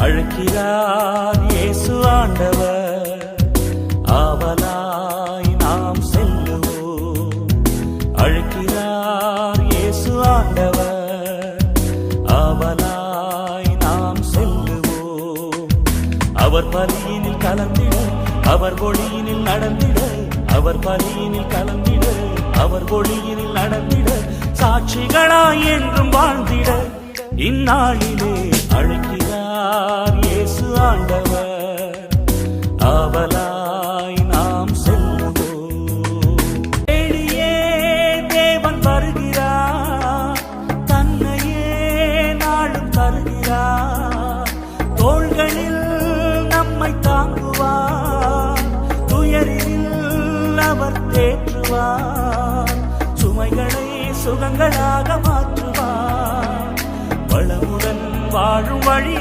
அழைக்கிறார் இயேசு ஆண்டவர். ஆவலாய் நாம் செல்லுவோம். அழைக்கிறார் இயேசு ஆண்டவர். ஆவலாய் நாம் செல்லுவோம். அவர் பலியினில் கலந்திட அவர் ஒளியினில் நடந்திட. அவர் பலியினில் கலந்திட அவர் ஒளியினில் நடந்திட. சாட்சிகளாய் என்றும் வாழ்ந்திட. இந்நாளிலே தேற்றுவார் சுமைகளை சுகங்களாக மாற்றுவார். வளமுடன் வாழும் வழி